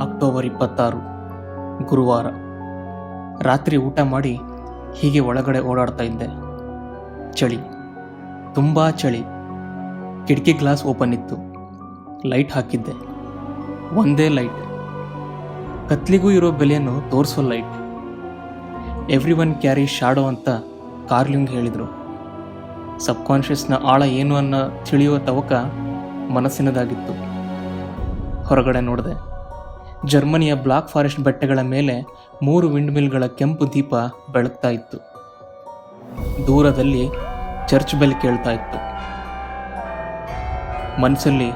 October ಇಪ್ಪತ್ತಾರು, ಗುರುವಾರ. ರಾತ್ರಿ ಊಟ ಮಾಡಿ ಹೀಗೆ ಒಳಗಡೆ ಓಡಾಡ್ತಾ ಇದ್ದೆ. ಚಳಿ, ತುಂಬ ಚಳಿ. ಕಿಟಕಿ ಗ್ಲಾಸ್ ಓಪನ್ ಇತ್ತು. ಲೈಟ್ ಹಾಕಿದ್ದೆ. ಒಂದೇ ಲೈಟ್. ಕತ್ಲಿಗೂ ಇರೋ ಬೆಲೆಯನ್ನು ತೋರಿಸೋ light. Every one carry shadow ಅಂತ ಕಾರ್ಲಿಂಗ್ ಹೇಳಿದರು. ಸಬ್ಕಾನ್ಷಿಯಸ್ನ ಆಳ ಏನು ಅನ್ನೋ ತಿಳಿಯುವ ತವಕ ಮನಸ್ಸಿನದಾಗಿತ್ತು. ಹೊರಗಡೆ ನೋಡಿದೆ. ಜರ್ಮನಿಯ ಬ್ಲಾಕ್ ಫಾರೆಸ್ಟ್ ಬೆಟ್ಟಗಳ ಮೇಲೆ ಮೂರು ವಿಂಡ್ ಮಿಲ್ಗಳ ಕೆಂಪು ದೀಪ ಬೆಳಗ್ತಾ ಇತ್ತು. ದೂರದಲ್ಲಿ ಚರ್ಚ್ ಬೆಲ್ ಕೇಳ್ತಾ ಇತ್ತು. ಮನಸ್ಸಲ್ಲಿ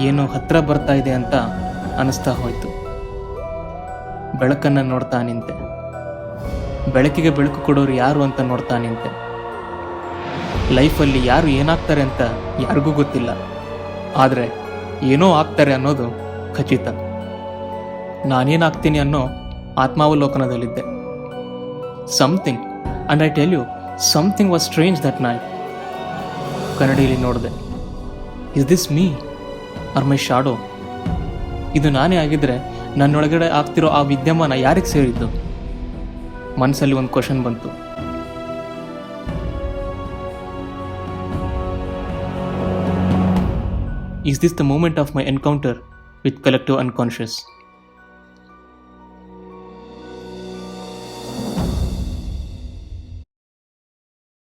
ಏನೋ ಹತ್ರ ಬರ್ತಾ ಇದೆ ಅಂತ ಅನಿಸ್ತಾ ಹೋಯ್ತು. ಬೆಳಕನ್ನು ನೋಡ್ತಾ ನಿಂತೆ. ಬೆಳಕಿಗೆ ಬೆಳಕು ಕೊಡೋರು ಯಾರು ಅಂತ ನೋಡ್ತಾ ನಿಂತೆ. ಲೈಫಲ್ಲಿ ಯಾರು ಏನಾಗ್ತಾರೆ ಅಂತ ಯಾರಿಗೂ ಗೊತ್ತಿಲ್ಲ. ಆದರೆ ಏನೋ ಆಗ್ತಾರೆ ಅನ್ನೋದು ಖಚಿತ. ನಾನೇನಾಗ್ತೀನಿ ಅನ್ನೋ ಆತ್ಮಾವಲೋಕನದಲ್ಲಿದ್ದೆ. Something and I tell you something was strange that night ಕನ್ನಡಿಯಲ್ಲಿ ನೋಡಿದೆ is this me or my shadow ಇದು ನಾನೇ ಆಗಿದ್ರೆ ನನ್ನೊಳಗಡೆ ಆಗ್ತಿರೋ ಆ ವಿದ್ಯಮಾನ ಯಾರಿಗೆ ಸೇರಿದ್ದು? ಮನಸ್ಸಲ್ಲಿ ಒಂದು ಕ್ವಶನ್ ಬಂತು. Is this the moment of my encounter with collective unconscious